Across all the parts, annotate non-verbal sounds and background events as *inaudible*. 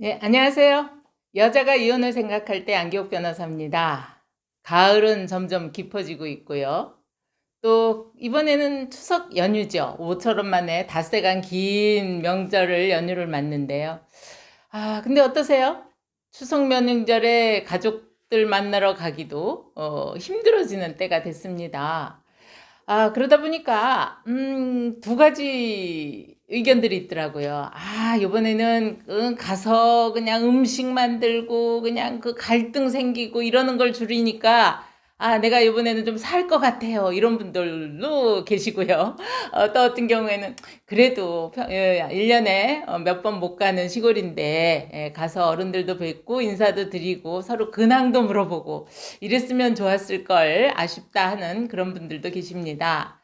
네, 안녕하세요. 여자가 이혼을 생각할 때 안기옥 변호사입니다. 가을은 점점 깊어지고 있고요. 또 이번에는 추석 연휴죠. 5철원 만에 닷새 간 긴 명절을 연휴를 맞는데요. 아, 근데 어떠세요? 추석 명절에 가족들 만나러 가기도 어, 힘들어지는 때가 됐습니다. 아, 그러다 보니까, 음, 두 가지 의견들이 있더라고요. 아, 이번에는 응, 가서 그냥 음식 만들고 그냥 그 갈등 생기고 이러는 걸 줄이니까 아, 내가 이번에는 좀 살 것 같아요. 이런 분들도 계시고요. 어, 또 어떤 경우에는 그래도 평- 예, 1년에 몇 번 못 가는 시골인데 예, 가서 어른들도 뵙고 인사도 드리고 서로 근황도 물어보고 이랬으면 좋았을 걸 아쉽다 하는 그런 분들도 계십니다.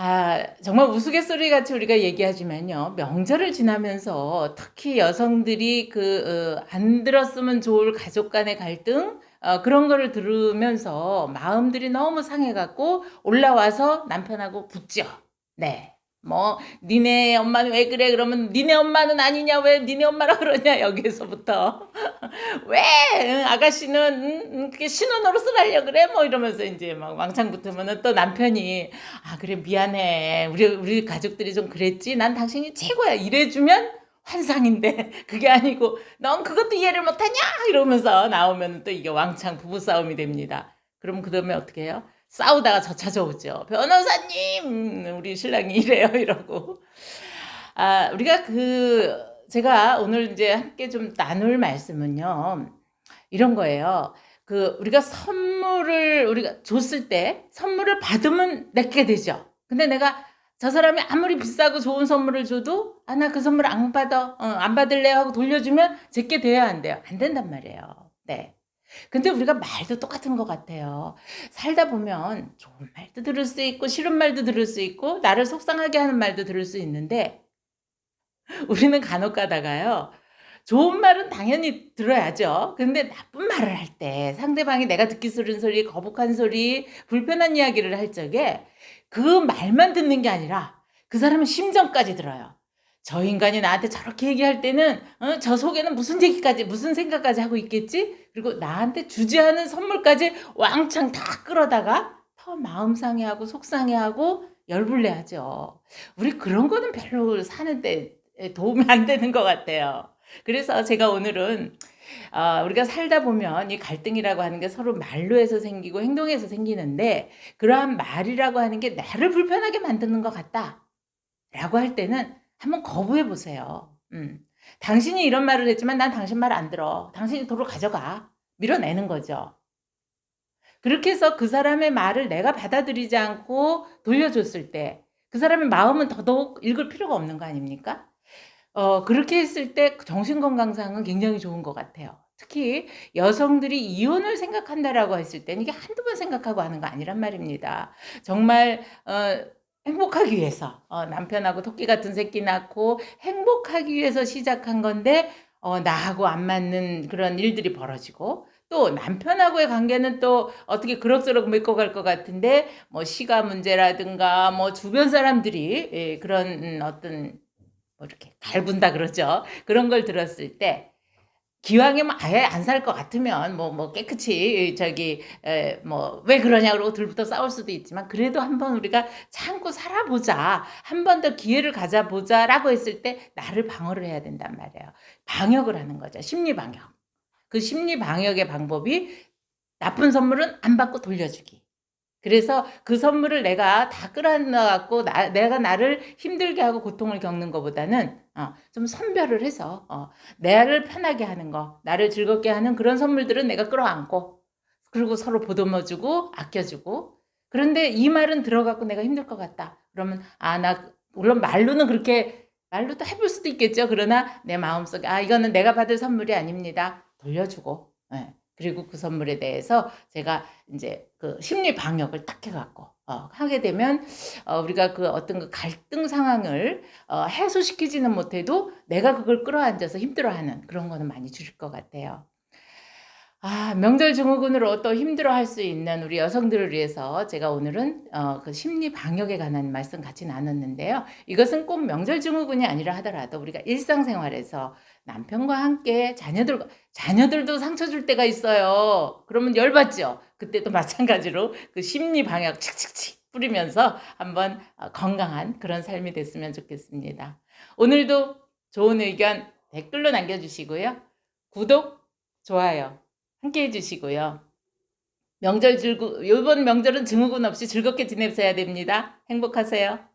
아, 정말 우스갯소리 같이 우리가 얘기하지만요. 명절을 지나면서 특히 여성들이 그, 어, 안 들었으면 좋을 가족 간의 갈등, 어, 그런 거를 들으면서 마음들이 너무 상해갖고 올라와서 남편하고 붙죠. 네. 뭐, 니네 엄마는 왜 그래? 그러면 니네 엄마는 아니냐? 왜 니네 엄마라 그러냐? 여기서부터. *laughs* 왜 응, 아가씨는 응, 응, 그게 신혼으로서 하려 그래 뭐 이러면서 이제 막 왕창 붙으면은 또 남편이 아 그래 미안해 우리 우리 가족들이 좀 그랬지 난 당신이 최고야 이래주면 환상인데 *laughs* 그게 아니고 넌 그것도 이해를 못하냐 이러면서 나오면 또 이게 왕창 부부 싸움이 됩니다. 그럼 그 다음에 어떻게 해요? 싸우다가 저 찾아오죠. 변호사님 음, 우리 신랑이 이래요 이러고 아 우리가 그 제가 오늘 이제 함께 좀 나눌 말씀은요. 이런 거예요. 그 우리가 선물을 우리가 줬을 때 선물을 받으면 내게 되죠. 근데 내가 저 사람이 아무리 비싸고 좋은 선물을 줘도 아 나 그 선물 안 받아. 어, 안 받을래요 하고 돌려주면 제게 돼야 안 돼요. 안 된단 말이에요. 네. 근데 우리가 말도 똑같은 것 같아요. 살다 보면 좋은 말도 들을 수 있고 싫은 말도 들을 수 있고 나를 속상하게 하는 말도 들을 수 있는데 우리는 간혹 가다가요. 좋은 말은 당연히 들어야죠. 근데 나쁜 말을 할 때 상대방이 내가 듣기 싫은 소리, 거북한 소리, 불편한 이야기를 할 적에 그 말만 듣는 게 아니라 그 사람의 심정까지 들어요. 저 인간이 나한테 저렇게 얘기할 때는 어, 저 속에는 무슨 얘기까지 무슨 생각까지 하고 있겠지? 그리고 나한테 주지 않은 선물까지 왕창 다 끌어다가 더 마음 상해하고 속상해하고 열불내하죠. 우리 그런 거는 별로 사는데 도움이 안 되는 것 같아요. 그래서 제가 오늘은 어, 우리가 살다 보면 이 갈등이라고 하는 게 서로 말로 해서 생기고 행동에서 생기는데 그러한 말이라고 하는 게 나를 불편하게 만드는 것 같다. 라고 할 때는 한번 거부해 보세요. 음. 당신이 이런 말을 했지만 난 당신 말 안 들어. 당신이 도로 가져가. 밀어내는 거죠. 그렇게 해서 그 사람의 말을 내가 받아들이지 않고 돌려줬을 때 그 사람의 마음은 더더욱 읽을 필요가 없는 거 아닙니까? 어, 그렇게 했을 때 정신건강상은 굉장히 좋은 것 같아요. 특히 여성들이 이혼을 생각한다라고 했을 때는 이게 한두 번 생각하고 하는 거 아니란 말입니다. 정말, 어, 행복하기 위해서, 어, 남편하고 토끼 같은 새끼 낳고 행복하기 위해서 시작한 건데, 어, 나하고 안 맞는 그런 일들이 벌어지고, 또 남편하고의 관계는 또 어떻게 그럭저럭 메꿔 갈것 같은데, 뭐 시가 문제라든가, 뭐 주변 사람들이 예, 그런 음, 어떤 뭐 이렇게 갈군다 그러죠. 그런 걸 들었을 때 기왕이면 아예 안 살 것 같으면 뭐 뭐 깨끗이 저기 뭐 왜 그러냐 그러고 들부터 싸울 수도 있지만 그래도 한번 우리가 참고 살아보자 한 번 더 기회를 가져보자라고 했을 때 나를 방어를 해야 된단 말이에요. 방역을 하는 거죠. 심리 방역. 그 심리 방역의 방법이 나쁜 선물은 안 받고 돌려주기. 그래서 그 선물을 내가 다 끌어안아갖고 나, 내가 나를 힘들게 하고 고통을 겪는 것보다는 어, 좀 선별을 해서 어, 나를 편하게 하는 거, 나를 즐겁게 하는 그런 선물들은 내가 끌어안고 그리고 서로 보듬어주고 아껴주고 그런데 이 말은 들어갖고 내가 힘들 것 같다. 그러면 아 나 물론 말로는 그렇게 말로도 해볼 수도 있겠죠. 그러나 내 마음속에 아 이거는 내가 받을 선물이 아닙니다. 돌려주고 예. 그리고 그 선물에 대해서 제가 이제 그 심리 방역을 딱 해갖고 어, 하게 되면 어, 우리가 그 어떤 그 갈등 상황을 어, 해소시키지는 못해도 내가 그걸 끌어안아서 힘들어하는 그런 거는 많이 줄일 것 같아요. 아, 명절 증후군으로 또 힘들어할 수 있는 우리 여성들을 위해서 제가 오늘은 어, 그 심리 방역에 관한 말씀 같이 나눴는데요. 이것은 꼭 명절 증후군이 아니라 하더라도 우리가 일상생활에서 남편과 함께 자녀들과 자녀들도 상처 줄 때가 있어요. 그러면 열받죠. 그때도 *laughs* 마찬가지로 그 심리 방역 칙칙칙 뿌리면서 한번 어, 건강한 그런 삶이 됐으면 좋겠습니다. 오늘도 좋은 의견 댓글로 남겨주시고요. 구독, 좋아요 함께 해주시고요. 명절 즐거, 이번 명절은 증후군 없이 즐겁게 지내셔야 됩니다. 행복하세요.